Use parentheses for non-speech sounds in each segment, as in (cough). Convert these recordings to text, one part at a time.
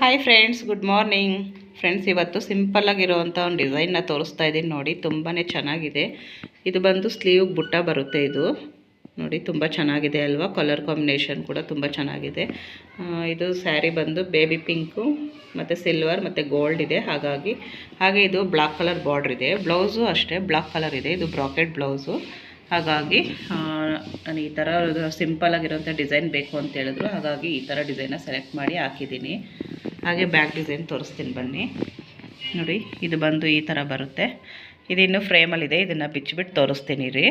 Hi friends good morning friends ಇವತ್ತು ಸಿಂಪಲ್ಲಾಗಿರೋವಂಥ ಒಂದು ಡಿಸೈನ್ನ ತೋರಿಸ್ತಾ ಇದ್ದೀನಿ. ನೋಡಿ ತುಂಬಾ ಚೆನ್ನಾಗಿದೆ. ಇದು ಬಂದು ಸ್ಲೀವ್ ಬುಟ್ಟ ಬರುತ್ತೆ ಇದು. ನೋಡಿ, ತುಂಬ ಚೆನ್ನಾಗಿದೆ ಅಲ್ವಾ? ಕಲರ್ ಕಾಂಬಿನೇಷನ್ ಕೂಡ ತುಂಬ ಚೆನ್ನಾಗಿದೆ. ಇದು ಸ್ಯಾರಿ ಬಂದು ಬೇಬಿ ಪಿಂಕು ಮತ್ತು ಸಿಲ್ವರ್ ಮತ್ತು ಗೋಲ್ಡ್ ಇದೆ. ಹಾಗಾಗಿ, ಹಾಗೆ ಇದು ಬ್ಲಾಕ್ ಕಲರ್ ಬಾರ್ಡ್ರ್ ಇದೆ. ಬ್ಲೌಸು ಅಷ್ಟೇ ಬ್ಲಾಕ್ ಕಲರ್ ಇದೆ. ಇದು ಬ್ರಾಕೆಟ್ ಬ್ಲೌಸು ಹಾಗಾಗಿ ನಾನು ಈ ಥರ ಸಿಂಪಲ್ ಆಗಿರೋಂಥ ಡಿಸೈನ್ ಬೇಕು ಅಂತ ಹೇಳಿದ್ರು. ಹಾಗಾಗಿ ಈ ಥರ ಡಿಸೈನ ಸೆಲೆಕ್ಟ್ ಮಾಡಿ ಹಾಕಿದ್ದೀನಿ. ಹಾಗೆ ಬ್ಯಾಕ್ ಡಿಸೈನ್ ತೋರಿಸ್ತೀನಿ ಬನ್ನಿ. ನೋಡಿ, ಇದು ಬಂದು ಈ ಥರ ಬರುತ್ತೆ. ಇದು ಇನ್ನೂ ಫ್ರೇಮಲ್ಲಿದೆ, ಇದನ್ನು ಬಿಚ್ಚಿಬಿಟ್ಟು ತೋರಿಸ್ತೀನಿ ರೀ.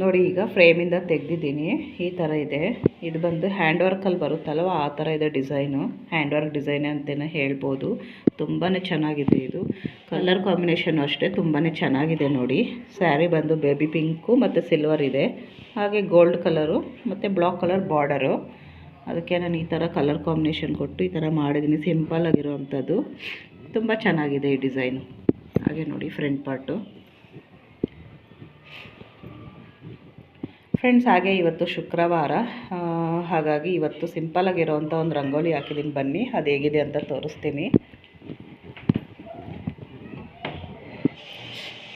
ನೋಡಿ, ಈಗ ಫ್ರೇಮಿಂದ ತೆಗೆದಿದ್ದೀನಿ. ಈ ಥರ ಇದೆ. ಇದು ಬಂದು ಹ್ಯಾಂಡ್ ವರ್ಕಲ್ಲಿ ಬರುತ್ತಲ್ವ? ಆ ಥರ ಇದೆ ಡಿಸೈನು. ಹ್ಯಾಂಡ್ ವರ್ಕ್ ಡಿಸೈನ್ ಅಂತಲೇ ಹೇಳ್ಬೋದು. ತುಂಬಾ ಚೆನ್ನಾಗಿದೆ ಇದು. ಕಲರ್ ಕಾಂಬಿನೇಷನು ಅಷ್ಟೇ ತುಂಬಾ ಚೆನ್ನಾಗಿದೆ ನೋಡಿ. ಸ್ಯಾರಿ ಬಂದು ಬೇಬಿ ಪಿಂಕು ಮತ್ತು ಸಿಲ್ವರ್ ಇದೆ. ಹಾಗೆ ಗೋಲ್ಡ್ ಕಲರು ಮತ್ತು ಬ್ಲಾಕ್ ಕಲರ್ ಬಾರ್ಡರು. ಅದಕ್ಕೆ ನಾನು ಈ ಥರ ಕಲರ್ ಕಾಂಬಿನೇಷನ್ ಕೊಟ್ಟು ಈ ಥರ ಮಾಡಿದ್ದೀನಿ. ಸಿಂಪಲ್ ಆಗಿರೋವಂಥದ್ದು. ತುಂಬ ಚೆನ್ನಾಗಿದೆ ಈ ಡಿಸೈನು ಹಾಗೆ ನೋಡಿ ಫ್ರಂಟ್ ಪಾರ್ಟು ಫ್ರೆಂಡ್ಸ್ ಹಾಗೆ ಇವತ್ತು ಶುಕ್ರವಾರ. ಹಾಗಾಗಿ ಇವತ್ತು ಸಿಂಪಲಾಗಿರೋವಂಥ ಒಂದು ರಂಗೋಲಿ ಹಾಕಿದ್ದೀನಿ. ಬನ್ನಿ, ಅದು ಹೇಗಿದೆ ಅಂತ ತೋರಿಸ್ತೀನಿ.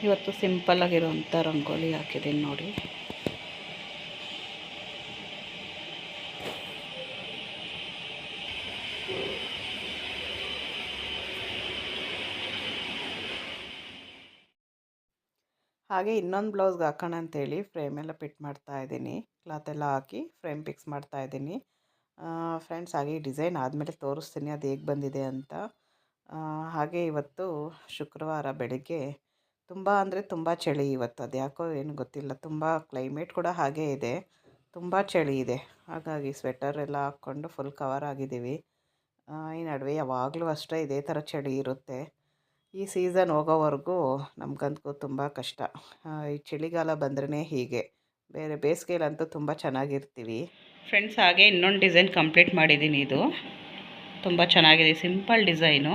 ಇವತ್ತು ಸಿಂಪಲ್ಲಾಗಿರೋವಂಥ ರಂಗೋಲಿ ಹಾಕಿದ್ದೀನಿ ನೋಡಿ. ಹಾಗೆ ಇನ್ನೊಂದು ಬ್ಲೌಸ್ಗೆ ಹಾಕೋಣ ಅಂತೇಳಿ ಫ್ರೇಮ್ ಎಲ್ಲ ಪಿಟ್ ಮಾಡ್ತಾ ಇದ್ದೀನಿ. ಕ್ಲಾತ್ ಎಲ್ಲ ಹಾಕಿ ಫ್ರೇಮ್ ಫಿಕ್ಸ್ ಮಾಡ್ತಾ ಇದ್ದೀನಿ. ಫ್ರೆಂಡ್ಸ್, ಹಾಗೆ ಡಿಸೈನ್ ಆದಮೇಲೆ ತೋರಿಸ್ತೀನಿ ಅದು ಹೇಗೆ ಬಂದಿದೆ ಅಂತ. ಹಾಗೆ ಇವತ್ತು ಶುಕ್ರವಾರ ಬೆಳಗ್ಗೆ ತುಂಬ ಅಂದರೆ ತುಂಬ ಚಳಿ ಇವತ್ತು. ಅದು ಯಾಕೋ ಏನು ಗೊತ್ತಿಲ್ಲ. ತುಂಬ ಕ್ಲೈಮೇಟ್ ಕೂಡ ಹಾಗೇ ಇದೆ. ತುಂಬ ಚಳಿ ಇದೆ. ಹಾಗಾಗಿ ಸ್ವೆಟರ್ ಎಲ್ಲ ಹಾಕ್ಕೊಂಡು ಫುಲ್ ಕವರ್ ಆಗಿದ್ದೀವಿ. ಈ ನಡುವೆ ಯಾವಾಗಲೂ ಅಷ್ಟೇ ಇದೇ ಥರ ಚಳಿ ಇರುತ್ತೆ. ಈ ಸೀಸನ್ ಹೋಗೋವರೆಗೂ ನಮಗಂತೂ ತುಂಬ ಕಷ್ಟ. ಈ ಚಳಿಗಾಲ ಬಂದ್ರೇ ಹೀಗೆ. ಬೇರೆ ಬೇಸಿಗೆಯಲ್ಲಂತೂ ತುಂಬ ಚೆನ್ನಾಗಿರ್ತೀವಿ. ಫ್ರೆಂಡ್ಸ್ ಹಾಗೆ ಇನ್ನೊಂದು ಡಿಸೈನ್ ಕಂಪ್ಲೀಟ್ ಮಾಡಿದ್ದೀನಿ ಇದು. ತುಂಬ ಚೆನ್ನಾಗಿದೆ ಸಿಂಪಲ್ ಡಿಸೈನು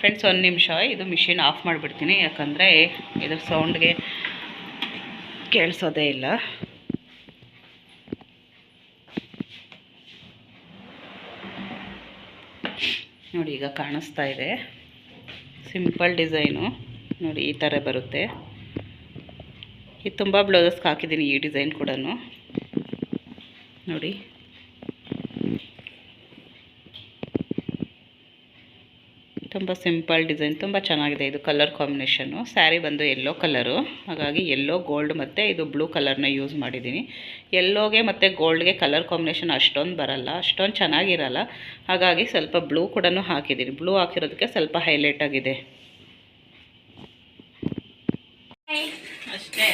ಫ್ರೆಂಡ್ಸ್ ಒಂದು ನಿಮಿಷ. ಇದು ಮಿಷಿನ್ ಆಫ್ ಮಾಡಿಬಿಡ್ತೀನಿ. ಯಾಕಂದರೆ ಇದು ಸೌಂಡ್ಗೆ ಕೇಳಿಸೋದೇ ಇಲ್ಲ. ನೋಡಿ ಈಗ ಕಾಣಿಸ್ತಾ ಇದೆ. ಸಿಂಪಲ್ ಡಿಸೈನು ನೋಡಿ ಈ ಥರ ಬರುತ್ತೆ. ಇದು ತುಂಬ ಬ್ಲೌಸಸ್ಗೆ ಹಾಕಿದ್ದೀನಿ ಈ ಡಿಸೈನ್ ಕೂಡ ನೋಡಿ. ತುಂಬ ಸಿಂಪಲ್ ಡಿಸೈನ್ ತುಂಬ ಚೆನ್ನಾಗಿದೆ ಇದು ಕಲರ್ ಕಾಂಬಿನೇಷನು ಸ್ಯಾರಿ ಬಂದು ಎಲ್ಲೋ ಕಲರು ಹಾಗಾಗಿ ಎಲ್ಲೋ ಗೋಲ್ಡ್ ಮತ್ತು ಇದು ಬ್ಲೂ ಕಲರ್ನ ಯೂಸ್ ಮಾಡಿದ್ದೀನಿ. ಎಲ್ಲೋಗೆ ಮತ್ತು ಗೋಲ್ಡ್ಗೆ ಕಲರ್ ಕಾಂಬಿನೇಷನ್ ಅಷ್ಟೊಂದು ಬರಲ್ಲ ಅಷ್ಟೊಂದು ಚೆನ್ನಾಗಿರಲ್ಲ. ಹಾಗಾಗಿ ಸ್ವಲ್ಪ ಬ್ಲೂ ಕೂಡ ಹಾಕಿದ್ದೀನಿ. ಬ್ಲೂ ಹಾಕಿರೋದಕ್ಕೆ ಸ್ವಲ್ಪ ಹೈಲೈಟ್ ಆಗಿದೆ. ಅಷ್ಟೇ.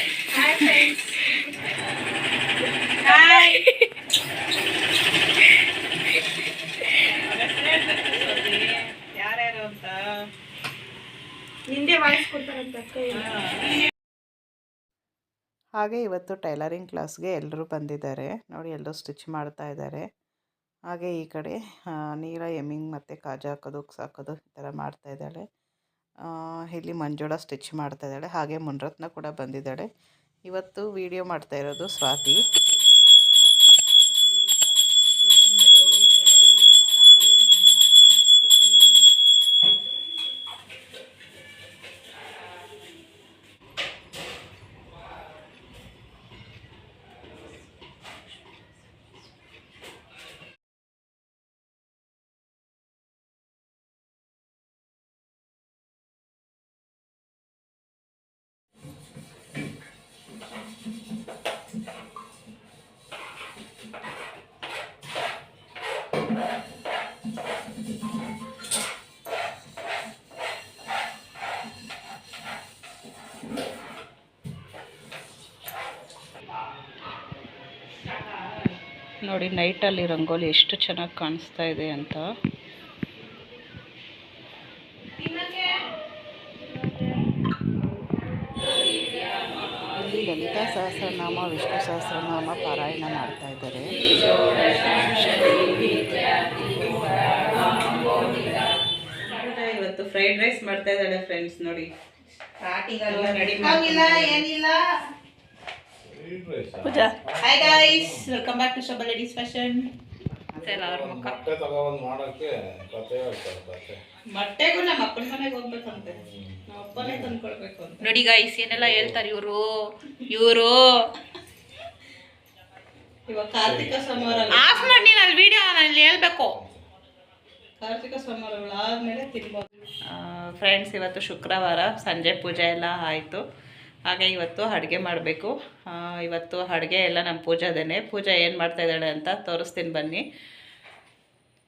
ಹಾಗೆ ಇವತ್ತು ಟೈಲರಿಂಗ್ ಕ್ಲಾಸ್ಗೆ ಎಲ್ಲರೂ ಬಂದಿದ್ದಾರೆ. ನೋಡಿ, ಎಲ್ಲರೂ ಸ್ಟಿಚ್ ಮಾಡ್ತಾ ಇದ್ದಾರೆ. ಹಾಗೆ ಈ ಕಡೆ ನೀರ, ಎಮ್ಮಿಂಗ್ ಮತ್ತು ಕಾಜಾ ಹಾಕೋದು, ಉಕ್ಸ್ ಹಾಕೋದು ಈ ಥರ ಮಾಡ್ತಾ ಇದ್ದಾಳೆ. ಇಲ್ಲಿ ಮಂಜುಳ ಸ್ಟಿಚ್ ಮಾಡ್ತಾ ಇದ್ದಾಳೆ. ಹಾಗೆ ಮುನ್ರತ್ನ ಕೂಡ ಬಂದಿದ್ದಾಳೆ. ಇವತ್ತು ವಿಡಿಯೋ ಮಾಡ್ತಾ ಇರೋದು ಸ್ವಾತಿ. ನೋಡಿ ನೈಟಲ್ಲಿ ರಂಗೋಲಿ ಎಷ್ಟು ಚೆನ್ನಾಗಿ ಕಾಣಿಸ್ತಾ ಇದೆ ಅಂತ. ಇಲ್ಲಿ ಲಲಿತಾ ಸಹಸ್ರನಾಮ ವಿಷ್ಣು ಸಹಸ್ರನಾಮ ಪಾರಾಯಣ ಮಾಡ್ತಾ ಇದ್ದಾರೆ. ಇವತ್ತು ಫ್ರೈಡ್ ರೈಸ್ ಮಾಡ್ತಾ ಇದ್ದಾಳೆ ಫ್ರೆಂಡ್ಸ್ ನೋಡಿ. ಏನಿಲ್ಲ. Pooja hi guys welcome back to Shobha ladies fashion ಕಾಣಿಸ್ತಾ ಇಲ್ಲ ಅವ್ರ ಮುಖ? ಮೊಟ್ಟೆ ತಗೊಬಂದು ಮಾಡೋಕ್ಕೆ ಕತೆ ಹೇಳ್ತಾರೆ ಕತೆ ಮೊಟ್ಟೆಗೂ ನಮ್ಮ ಅಪ್ಪನ ಮನೆಗೆ ಹೋಗ್ಬೇಕಂತೆ. ನಮ್ಮ ಅಪ್ಪನೇ ತಂದ್ಕೊಳ್ಬೇಕು ಅಂತ. ನೋಡಿ ಗೈಸ್ ಏನೆಲ್ಲ ಹೇಳ್ತಾರೆ ಇವರು? ಇವರು ಇವಾಗ ಕಾರ್ತಿಕ ಸೋಮವಾರ ಆಫ್ ಮಾಡಿ ನೀನು ಅಲ್ಲಿ ವಿಡಿಯೋ ನಲ್ಲಿ ಹೇಳ್ಬೇಕು. ಕಾರ್ತಿಕ ಸೋಮವಾರಗಳು ಆದಮೇಲೆ ತಿನ್ಬೋದು ಫ್ರೆಂಡ್ಸ್ ಇವತ್ತು ಶುಕ್ರವಾರ ಸಂಜೆ ಪೂಜೆ ಎಲ್ಲ ಆಯಿತು. ಹಾಗೆ ಇವತ್ತು ಅಡುಗೆ ಮಾಡಬೇಕು. ಇವತ್ತು ಅಡುಗೆ ಎಲ್ಲ ನಮ್ಮ ಪೂಜಾದೇನೆ. ಪೂಜಾ ಏನು ಮಾಡ್ತಾ ಇದ್ದಾಳೆ ಅಂತ ತೋರಿಸ್ತೀನಿ ಬನ್ನಿ.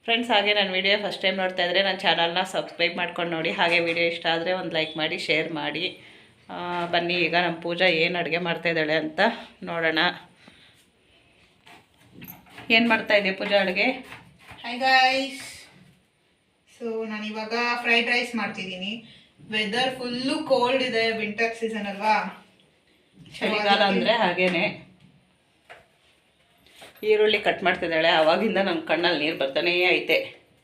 ಫ್ರೆಂಡ್ಸ್ ಹಾಗೆ ನನ್ನ ವಿಡಿಯೋ ಫಸ್ಟ್ ಟೈಮ್ ನೋಡ್ತಾ ಇದ್ದರೆ ನನ್ನ ಚಾನಲ್ನ ಸಬ್ಸ್ಕ್ರೈಬ್ ಮಾಡ್ಕೊಂಡು ನೋಡಿ. ಹಾಗೆ ವಿಡಿಯೋ ಇಷ್ಟ ಆದರೆ ಒಂದು ಲೈಕ್ ಮಾಡಿ ಶೇರ್ ಮಾಡಿ. ಬನ್ನಿ, ಈಗ ನಮ್ಮ ಪೂಜಾ ಏನು ಅಡುಗೆ ಮಾಡ್ತಾ ಇದ್ದಾಳೆ ಅಂತ ನೋಡೋಣ. ಏನು ಮಾಡ್ತಾ ಇದೆ ಪೂಜಾ ಅಡುಗೆ? ಹಾಯ್ ಗಾಯ್ಸ್ ಸೊ ನಾನು ಇವಾಗ ಫ್ರೈಡ್ ರೈಸ್ ಮಾಡ್ತಿದ್ದೀನಿ. ವೆದರ್ ಫುಲ್ಲು ಕೋಲ್ಡ್ ಇದೆ ವಿಂಟರ್ ಸೀಸನ್ ಅಲ್ವಾ? ಚಳಿಗಾಲ ಅಂದರೆ ಹಾಗೇನೆ. ಈರುಳ್ಳಿ ಕಟ್ ಮಾಡ್ತಿದ್ದಾಳೆ ಅವಾಗಿಂದ ನನ್ನ ಕಣ್ಣಲ್ಲಿ ನೀರು ಬರ್ತಾನೇ ಐತೆ.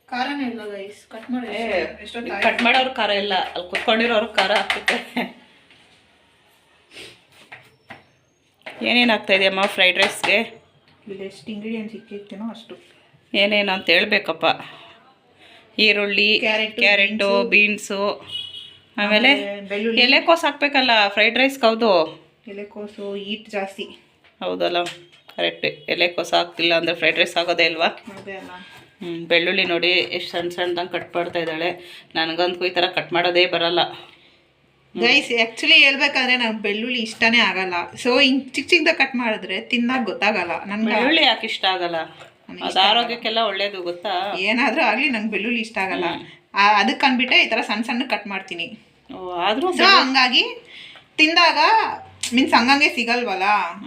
ಖಾರನೇ ಇಲ್ಲ ಗೈಸ್ ಕಟ್ ಮಾಡಿ ಕಟ್ ಮಾಡೋರು ಖಾರ ಇಲ್ಲ ಅಲ್ಲಿ ಕುತ್ಕೊಂಡಿರೋರು ಖಾರ ಹಾಕ್ತಿತ್ತೆ ಏನೇನು ಆಗ್ತಾ ಇದೆಯಮ್ಮ ಫ್ರೈಡ್ ರೈಸ್ಗೆ ಇಲ್ಲಿ ಎಷ್ಟು ಇಂಗ್ರೀಡಿಯೆಂಟ್ಸ್ ಇಕ್ಕಿರ್ತೀನೋ ಅಷ್ಟು. ಏನೇನು ಅಂತ ಹೇಳ್ಬೇಕಪ್ಪ. ಈರುಳ್ಳಿ ಕ್ಯಾರೆಟ್ ಕ್ಯಾರೆಟು ಬೀನ್ಸು ಆಮೇಲೆ ಬೆಳ್ಳುಳ್ಳಿ. ಎಲೆಕೋಸು ಹಾಕ್ಬೇಕಲ್ಲ ಫ್ರೈಡ್ ರೈಸ್ ಕೌದು? ಎಲೆಕೋಸು ಈಟ್ ಜಾಸ್ತಿ. ಹೌದಲ್ಲ ಕರೆಕ್ಟ್ ಎಲೆಕೋಸು ಹಾಕ್ತಿಲ್ಲ ಅಂದರೆ ಫ್ರೈಡ್ ರೈಸ್ ಆಗೋದೇ ಇಲ್ವಾ? ಅದೇ ಅಲ್ಲ. ಹ್ಞೂ ಬೆಳ್ಳುಳ್ಳಿ ನೋಡಿ ಎಷ್ಟು ಸಣ್ಣ ಸಣ್ಣದಂಗೆ ಕಟ್ ಮಾಡ್ತಾ ಇದ್ದಾಳೆ. ನನಗಂತೂ ಈ ಥರ ಕಟ್ ಮಾಡೋದೇ ಬರಲ್ಲ. ಗೈಸ್ ಆ್ಯಕ್ಚುಲಿ ಹೇಳ್ಬೇಕಾದ್ರೆ ನಂಗೆ ಬೆಳ್ಳುಳ್ಳಿ ಇಷ್ಟನೇ ಆಗಲ್ಲ. ಸೊ ಹಿಂಗ್ ಚಿಕ್ಕ ಚಿಕ್ಕದ ಕಟ್ ಮಾಡಿದ್ರೆ ತಿನ್ನಾಗ ಗೊತ್ತಾಗಲ್ಲ. ನನ್ಗೆ ಬೆಳ್ಳುಳ್ಳಿ ಯಾಕೆ ಇಷ್ಟ ಆಗಲ್ಲ? ಅದು ಆರೋಗ್ಯಕ್ಕೆಲ್ಲ ಒಳ್ಳೇದು ಗೊತ್ತಾ? ಏನಾದರೂ ಆಗಲಿ ನಂಗೆ ಬೆಳ್ಳುಳ್ಳಿ ಇಷ್ಟ ಆಗಲ್ಲ. ಅದಕ್ಕೆ ಅಂದ್ಬಿಟ್ಟೆ ಈ ಥರ ಸಣ್ಣ ಸಣ್ಣ ಕಟ್ ಮಾಡ್ತೀನಿ. ಆದರೂ ಹಂಗಾಗಿ ತಿಂದಾಗ ಮೀನ್ಸ್ ಹಂಗಂಗೆ ಸಿಗಲ್ವಲ್ಲ?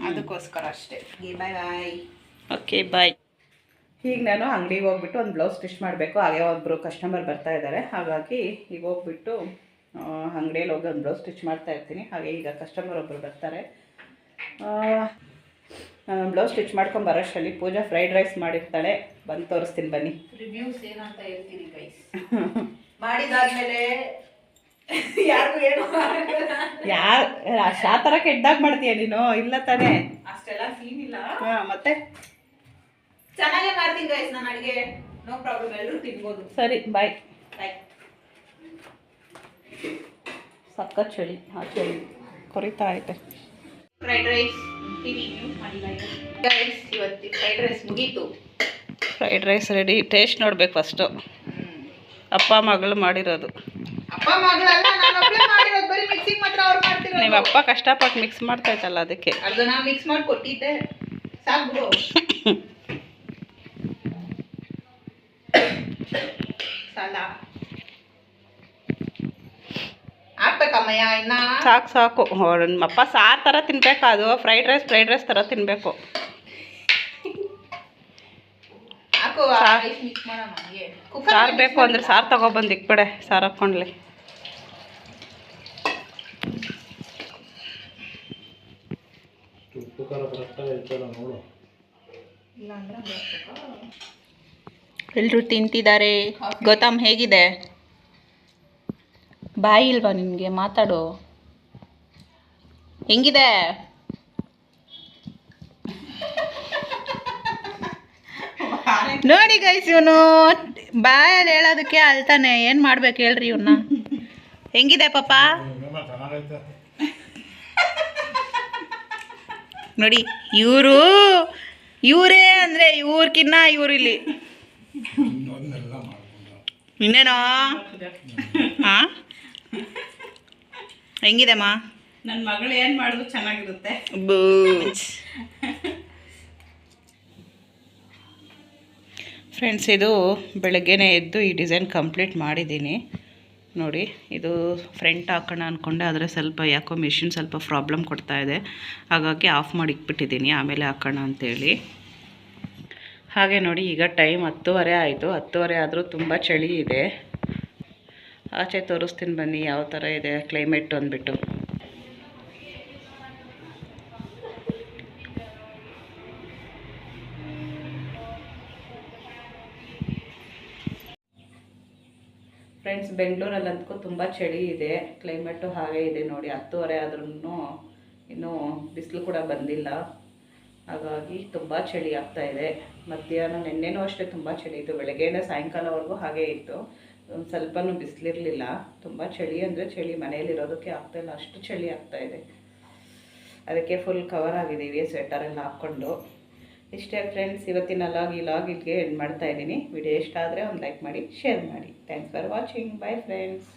ಅದಕ್ಕೋಸ್ಕರ ಅಷ್ಟೇ. ಬಾಯ್ ಬಾಯ್ ಓಕೆ ಬಾಯ್ ಈಗ ನಾನು ಅಂಗಡಿಗೆ ಹೋಗ್ಬಿಟ್ಟು ಒಂದು ಬ್ಲೌಸ್ ಸ್ಟಿಚ್ ಮಾಡಬೇಕು. ಹಾಗೆ ಒಬ್ಬರು ಕಸ್ಟಮರ್ ಬರ್ತಾ ಇದ್ದಾರೆ. ಹಾಗಾಗಿ ಈಗ ಹೋಗ್ಬಿಟ್ಟು ಅಂಗಡಿಯಲ್ಲಿ ಹೋಗಿ ಒಂದು ಬ್ಲೌಸ್ ಸ್ಟಿಚ್ ಮಾಡ್ತಾ ಇರ್ತೀನಿ. ಹಾಗೆ ಈಗ ಕಸ್ಟಮರ್ ಒಬ್ಬರು ಬರ್ತಾರೆ. ನಾನು ಬ್ಲೌಸ್ ಸ್ಟಿಚ್ ಮಾಡ್ಕೊಂಡು ಬರೋಷ್ಟರಲ್ಲಿ ಪೂಜಾ ಫ್ರೈಡ್ ರೈಸ್ ಮಾಡಿರ್ತಾಳೆ. ಬಂದು ತೋರಿಸ್ತೀನಿ ಬನ್ನಿ. ರಿವ್ಯೂಸ್ ಏನಂತ ಹೇಳ್ತೀನಿ ಗೈಸ್ (laughs) ಮಾಡಿದಾದ್ಮೇಲೆ (laughs) ಯಾರಿಗೂ ಏನು ಯಾರು ಆ ಥರ ಕೆಟ್ಟದಾಗ ಮಾಡ್ತೀಯ ನೀನು? ಇಲ್ಲ ತಾನೇ. ಅಷ್ಟೆಲ್ಲ ಸೀನ್ ಇಲ್ಲ. ಹಾಂ ಮತ್ತೆ? ಚೆನ್ನಾಗೇ ಮಾಡ್ತೀನಿ ಗೈಸ್ ನಾನು ಅಡಿಗೆ. ನೋ ಪ್ರಾಬ್ಲಮ್ ಎಲ್ಲರೂ ತಿನ್ಬೋದು. ಸರಿ ಬಾಯ್ ಬಾಯ್ ಸಕ್ಕ ಚಳಿ ಆ ಚಳಿ. ಕೊರಿತಾ ಐತೆ. ಫ್ರೈಡ್ ರೈಸ್ ಗೈಸ್ ಇವತ್ತು ಫ್ರೈಡ್ ರೈಸ್ ಮುಗೀತು. ಫ್ರೈಡ್ ರೈಸ್ ರೆಡಿ ಟೇಸ್ಟ್ ನೋಡ್ಬೇಕು ಫಸ್ಟು ಅಪ್ಪ ಮಗಳು ಮಾಡಿರೋದು. ಅಪ್ಪ ಮಗಳಲ್ಲ ನಾನು ಒಬ್ಳೆ ಮಾಡಿರೋದು ಬರೀ ಮಿಕ್ಸಿಂಗ್ ಮಾತ್ರ ಅವ್ರು ಮಾಡ್ತಿರೋದು. ನೀವು ಅಪ್ಪ ಕಷ್ಟಪಟ್ಟು ಮಿಕ್ಸ್ ಮಾಡ್ತಾ ಮಾಡ್ತಾಯ್ತಲ್ಲ ಅದಕ್ಕೆ. ಅರ್ಧ ನಾನು ಮಿಕ್ಸ್ ಮಾಡಿ ಕೊಟ್ಟಿದ್ದೆ ಸಾಕು ಬಿಡು. ಸಾಲ? ಹಾಕ್ಬೇಕಮ್ಮಯ್ಯ ಇನ್ನ? ಸಾಕು ಸಾಕು. ಹೋ, ನಮ್ಮಪ್ಪ ಸಾರು ಥರ ತಿನ್ಬೇಕು ಅದು. ಫ್ರೈಡ್ ರೈಸ್ ಫ್ರೈಡ್ ರೈಸ್ ಥರ ತಿನ್ಬೇಕು. ಸಾರ್. ಬೇಕು ಅಂದ್ರೆ ಸಾರು ತಗೊಬಂದು ಇಕ್ಬಿಡೆ ಸಾರು ಹಾಕ್ಕೊಂಡ್ಲಿ ಖಾರ ಕರೆಕ್ಟಾಗಿ ಇರ್ತಲ್ಲ ನೋಡು. ಇಲ್ಲ ಅಂದ್ರೆ ಬೇಸ್ಬೇಕಾ? ಎಲ್ಲರೂ ತಿಂತಿದ್ದಾರೆ ಗೌತಮ್ ಹೇಗಿದೆ? ಬಾಯಿ ಇಲ್ವಾ ನಿನಗೆ? ಮಾತಾಡು. ಹೆಂಗಿದೆ? ನೋಡಿ ಗೈಸ್ ಇವನು. ಬಾಯಲ್ಲಿ ಹೇಳೋದಕ್ಕೆ ಅಳ್ತಾನೆ. ಏನು ಮಾಡ್ಬೇಕು ಹೇಳ್ರಿ ಇವನ್ನ ಹೆಂಗಿದೆ ಪಾಪ ನಿಮ್ಮ ಚೆನ್ನಾಗೈತೆ ನೋಡಿ ಇವರು ಇವರೇ ಅಂದರೆ ಇವ್ರಕಿನ್ನ ಇವ್ರು ಇಲ್ಲಿ. ಇನ್ನೇನೋ? ಹಾಂ ಹೆಂಗಿದೆಮ್ಮ ನನ್ನ ಮಗಳು ಏನು ಮಾಡಿದ್ರು ಚೆನ್ನಾಗಿರುತ್ತೆ. ಬೂಚ್ ಫ್ರೆಂಡ್ಸ್ ಇದು ಬೆಳಗ್ಗೆನೇ ಎದ್ದು ಈ ಡಿಸೈನ್ ಕಂಪ್ಲೀಟ್ ಮಾಡಿದ್ದೀನಿ. ನೋಡಿ, ಇದು ಫ್ರಂಟ್ ಹಾಕೋಣ ಅಂದ್ಕೊಂಡೆ ಆದರೆ ಸ್ವಲ್ಪ ಯಾಕೋ ಮಿಷಿನ್ ಸ್ವಲ್ಪ ಪ್ರಾಬ್ಲಮ್ ಕೊಡ್ತಾ ಇದೆ. ಹಾಗಾಗಿ ಆಫ್ ಮಾಡಿ ಇಟ್ಬಿಟ್ಟಿದ್ದೀನಿ, ಆಮೇಲೆ ಹಾಕೋಣ ಅಂತೇಳಿ. ಹಾಗೆ ನೋಡಿ, ಈಗ ಟೈಮ್ ಹತ್ತುವರೆ ಆಯಿತು. ಹತ್ತುವರೆ ಆದರೂ ತುಂಬ ಚಳಿ ಇದೆ. ಆಚೆ ತೋರಿಸ್ತೀನಿ ಬನ್ನಿ, ಯಾವ ಥರ ಇದೆ ಕ್ಲೈಮೇಟ್ ಅಂದ್ಬಿಟ್ಟು. ಫ್ರೆಂಡ್ಸ್ ಬೆಂಗಳೂರಲ್ಲಂತೂ ತುಂಬ ಚಳಿ ಇದೆ. ಕ್ಲೈಮೇಟು ಹಾಗೆ ಇದೆ ನೋಡಿ. ಹತ್ತುವರೆ ಆದ್ರೂ ಇನ್ನೂ ಬಿಸಿಲು ಕೂಡ ಬಂದಿಲ್ಲ. ಹಾಗಾಗಿ ತುಂಬ ಚಳಿ ಆಗ್ತಾ ಇದೆ. ಮಧ್ಯಾಹ್ನ ನಿನ್ನೆನೂ ಅಷ್ಟೇ ತುಂಬ ಚಳಿ ಇತ್ತು. ಬೆಳಗ್ಗೆಯಿಂದ ಸಾಯಂಕಾಲವರೆಗೂ ಹಾಗೇ ಇತ್ತು. ಒಂದು ಸ್ವಲ್ಪನೂ ಬಿಸಿಲಿರಲಿಲ್ಲ. ತುಂಬ ಚಳಿ ಅಂದರೆ ಚಳಿ. ಮನೆಯಲ್ಲಿರೋದಕ್ಕೆ ಇಲ್ಲ. ಅಷ್ಟು ಚಳಿ ಆಗ್ತಾ ಇದೆ. ಅದಕ್ಕೆ ಫುಲ್ ಕವರ್ ಆಗಿದ್ದೀವಿ ಸ್ವೆಟರೆಲ್ಲ ಹಾಕ್ಕೊಂಡು. ಇಷ್ಟೇ ಫ್ರೆಂಡ್ಸ್ ಇವತ್ತಿನ ಲಾಗ್ ಈ ಲಾಗ್ ಇಲ್ಲಿಗೆ ಎಂಡ್ ಮಾಡ್ತಾ ಇದ್ದೀನಿ. ವಿಡಿಯೋ ಇಷ್ಟ ಆದರೆ ಒಂದು ಲೈಕ್ ಮಾಡಿ ಶೇರ್ ಮಾಡಿ. Thanks for watching bye friends